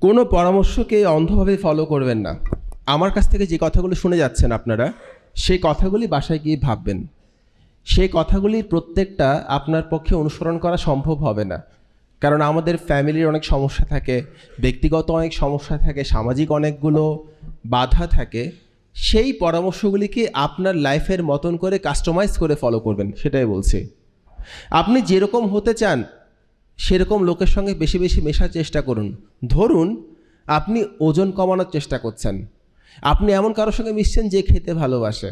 কোনো পরামর্শকে অন্ধভাবে ফলো করবেন না। আমার কাছ থেকে যে কথাগুলো শুনে যাচ্ছেন আপনারা, সেই কথাগুলি বাসায় গিয়ে ভাববেন। সেই কথাগুলির প্রত্যেকটা আপনার পক্ষে অনুসরণ করা সম্ভব হবে না। কারণ আমাদের ফ্যামিলির অনেক সমস্যা থাকে, ব্যক্তিগত অনেক সমস্যা থাকে, সামাজিক অনেকগুলো বাধা থাকে। সেই পরামর্শগুলিকে আপনার লাইফের মতন করে কাস্টমাইজ করে ফলো করবেন, সেটাই বলছি। আপনি যেরকম হতে চান সেরকম লোকের সঙ্গে বেশি বেশি মেশার চেষ্টা করুন। ধরুন, আপনি ওজন কমানোর চেষ্টা করছেন। আপনি এমন কারোর সঙ্গে মিশছেন যে খেতে ভালোবাসে।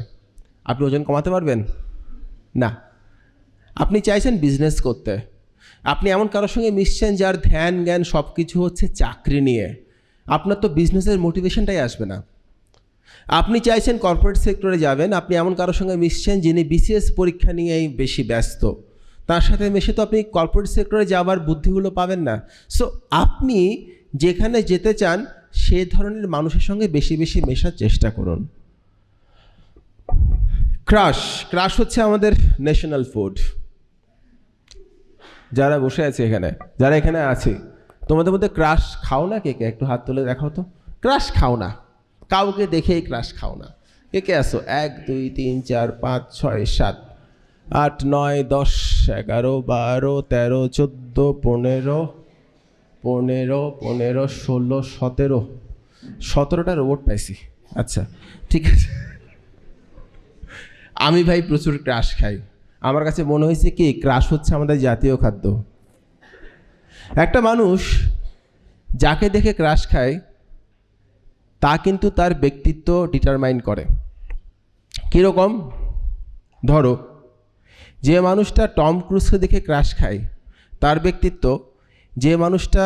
আপনি ওজন কমাতে পারবেন? না। আপনি চাইছেন বিজনেস করতে। আপনি এমন কারোর সঙ্গে মিশছেন যার ধ্যান, জ্ঞান সব কিছু হচ্ছে চাকরি নিয়ে। আপনার তো বিজনেসের মোটিভেশনটাই আসবে না। আপনি চাইছেন কর্পোরেট সেক্টরে যাবেন। আপনি এমন কারোর সঙ্গে মিশছেন যিনি বিসিএস পরীক্ষা নিয়েই বেশি ব্যস্ত। তার সাথে মিশে তো আপনি কর্পোরেট সেক্টরে যাওয়ার বুদ্ধিগুলো পাবেন না। সো আপনি যেখানে যেতে চান, সে ধরনের মানুষের সঙ্গে বেশি বেশি মেশার চেষ্টা করুন। ক্রাশ ক্রাশ হচ্ছে আমাদের ন্যাশনাল ফুড যারা বসে আছে এখানে, যারা এখানে আছে, তোমাদের মধ্যে ক্রাশ খাও না কে কে? একটু হাত তুলে দেখাও তো। ক্রাশ খাও না। কাউকে দেখেই ক্রাশ খাও না। কে কে আসো এক, দুই, তিন, চার, পাঁচ, ছয়, সাত। আট, নয়, দশ, এগারো, বারো, তেরো, চোদ্দ, পনেরো পনেরো পনেরো, ষোলো, সতেরো। সতেরোটা রোবট পাইছি। আচ্ছা ঠিক আছে। আমি ভাই প্রচুর ক্রাশ খাই। আমার কাছে মনে হয়েছে কি ক্রাশ হচ্ছে আমাদের জাতীয় খাদ্য। একটা মানুষ যাকে দেখে ক্রাশ খায়, তা কিন্তু তার ব্যক্তিত্ব ডিটারমাইন করে। কীরকম? ধরো যে মানুষটা টম ক্রুজকে দেখে ক্রাশ খায়, তার ব্যক্তিত্ব, যে মানুষটা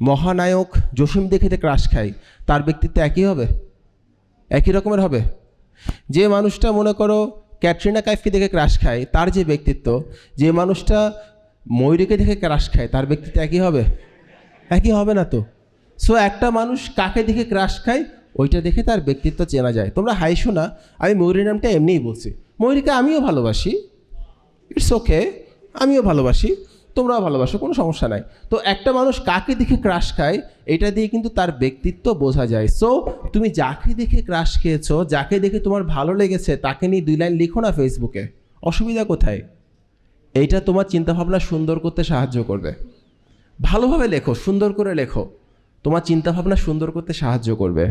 মহানায়ক জসিম দেখে যে ক্রাশ খায়, তার ব্যক্তিত্ব একই হবে? একই রকমের হবে? যে মানুষটা, মনে করো, ক্যাটরিনা কাইফকে দেখে ক্রাশ খায়, তার যে ব্যক্তিত্ব, যে মানুষটা ময়ূরীকে দেখে ক্রাশ খায়, তার ব্যক্তিত্ব একই হবে? একই হবে না তো? সো একটা মানুষ কাকে দেখে ক্রাশ খায়, ওইটা দেখে তার ব্যক্তিত্ব চেনা যায়। তোমরা হাইশো না আমি ময়ূরীর নামটা এমনিই বলছি। ময়ূরীকে আমিও ভালোবাসি ইটস ওকে আমিও ভালোবাসি, তোমরাও ভালোবাসো, কোনো সমস্যা নাই। তো একটা মানুষ কাকে দেখে ক্রাশ খায়, এটা দিয়ে কিন্তু তার ব্যক্তিত্ব বোঝা যায়। সো তুমি যাকে দেখে ক্রাশ খেয়েছো, যাকে দেখে তোমার ভালো লেগেছে, তাকে নিয়ে দুই লাইন লিখো না ফেসবুকে অসুবিধা কোথায়? এইটা তোমার চিন্তাভাবনা সুন্দর করতে সাহায্য করবে। ভালোভাবে লেখো, সুন্দর করে লেখো। তোমার চিন্তাভাবনা সুন্দর করতে সাহায্য করবে।